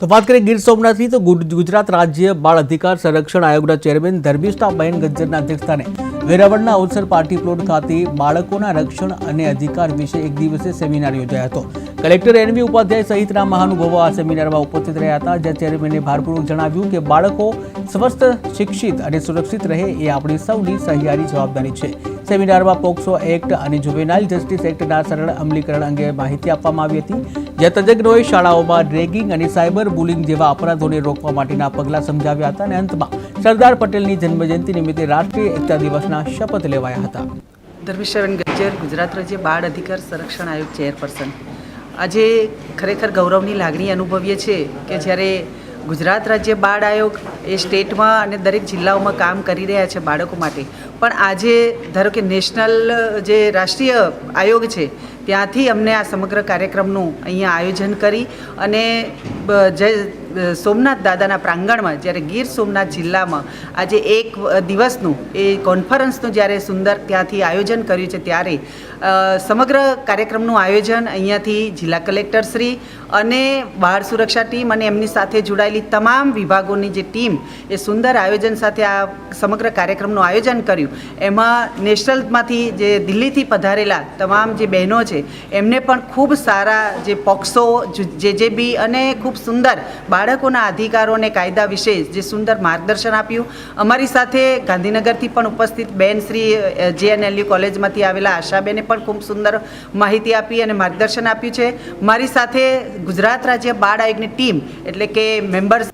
તો વાત કરીએ ગીર સોમનાથની, તો ગુજ- ગુજરાત રાજ્ય બાળ અધિકાર સંરક્ષણ આયોગના ચેરમેન ધર્મિષ્ઠાબહેન ગજ્જરના અધ્યક્ષસ્થાને વેરાવળના અવસર પાર્ટી પ્લોટ ખાતે બાળકોના રક્ષણ અને અધિકાર વિશે એક દિવસીય સેમિનાર યોજાયો હતો. કલેક્ટર એનવી ઉપાધ્યાય સહિતના મહાનુભાવો આ સેમિનારમાં ઉપસ્થિત રહ્યા હતા, જ્યાં ચેરમેને ભારપૂર્વક જણાવ્યું કે બાળકો સ્વસ્થ, શિક્ષિત અને સુરક્ષિત રહે એ આપણી સૌની સહિયારી જવાબદારી છે. સેમિનારમાં પોક્સો એક્ટ અને જુવેનાઇલ જસ્ટિસ એક્ટના સરળ અમલીકરણ અંગે માહિતી આપવામાં આવી હતી જ્યાં તજજ્ઞોએ શાળાઓમાં ડ્રેગિંગ અને સાયબર બુલિંગ જેવા અપરાધોને રોકવા માટેના પગલાં સમજાવ્યા હતા અને અંતમાં સરદાર પટેલની જન્મજયંતિ નિમિત્તે રાષ્ટ્રીય એકતા દિવસના શપથ લેવાયા હતા. ધર્મિષ્ઠાબેન ગજ્જર, ગુજરાત રાજ્ય બાળ અધિકાર સંરક્ષણ આયોગ ચેરપર્સન. આજે ખરેખર ગૌરવની લાગણી અનુભવીએ છીએ કે જ્યારે ગુજરાત રાજ્ય બાળ આયોગ એ સ્ટેટમાં અને દરેક જિલ્લાઓમાં કામ કરી રહ્યા છે બાળકો માટે. પણ આજે ધારો કે નેશનલ જે રાષ્ટ્રીય આયોગ છે, ત્યાંથી અમને આ સમગ્ર કાર્યક્રમનું અહીંયા આયોજન કરી અને જય સોમનાથ દાદાના પ્રાંગણમાં, જ્યારે ગીર સોમનાથ જિલ્લામાં આજે એક દિવસનું, એ કોન્ફરન્સનું જ્યારે સુંદર ત્યાંથી આયોજન કર્યું છે, ત્યારે સમગ્ર કાર્યક્રમનું આયોજન અહીંયાથી જિલ્લા કલેક્ટર શ્રી અને બાળ સુરક્ષા ટીમ અને એમની સાથે જોડાયેલી તમામ વિભાગોની જે ટીમ, એ સુંદર આયોજન સાથે આ સમગ્ર કાર્યક્રમનું આયોજન કર્યું. એમાં નેશનલમાંથી જે દિલ્હીથી પધારેલા તમામ જે બહેનો છે, એમને પણ ખૂબ સારા જે પોક્સો, જે જે બી અને ખૂબ સુંદર બાળકોના અધિકારો અને કાયદા વિશે જે સુંદર માર્ગદર્શન આપ્યું. અમારી સાથે ગાંધીનગરથી પણ ઉપસ્થિત બેન શ્રી જેએનએલયુ કોલેજમાંથી આવેલા આશાબેને પણ ખૂબ સુંદર માહિતી આપી અને માર્ગદર્શન આપ્યું છે. મારી સાથે ગુજરાત રાજ્ય બાળ આયોગની ટીમ, એટલે કે મેમ્બર્સ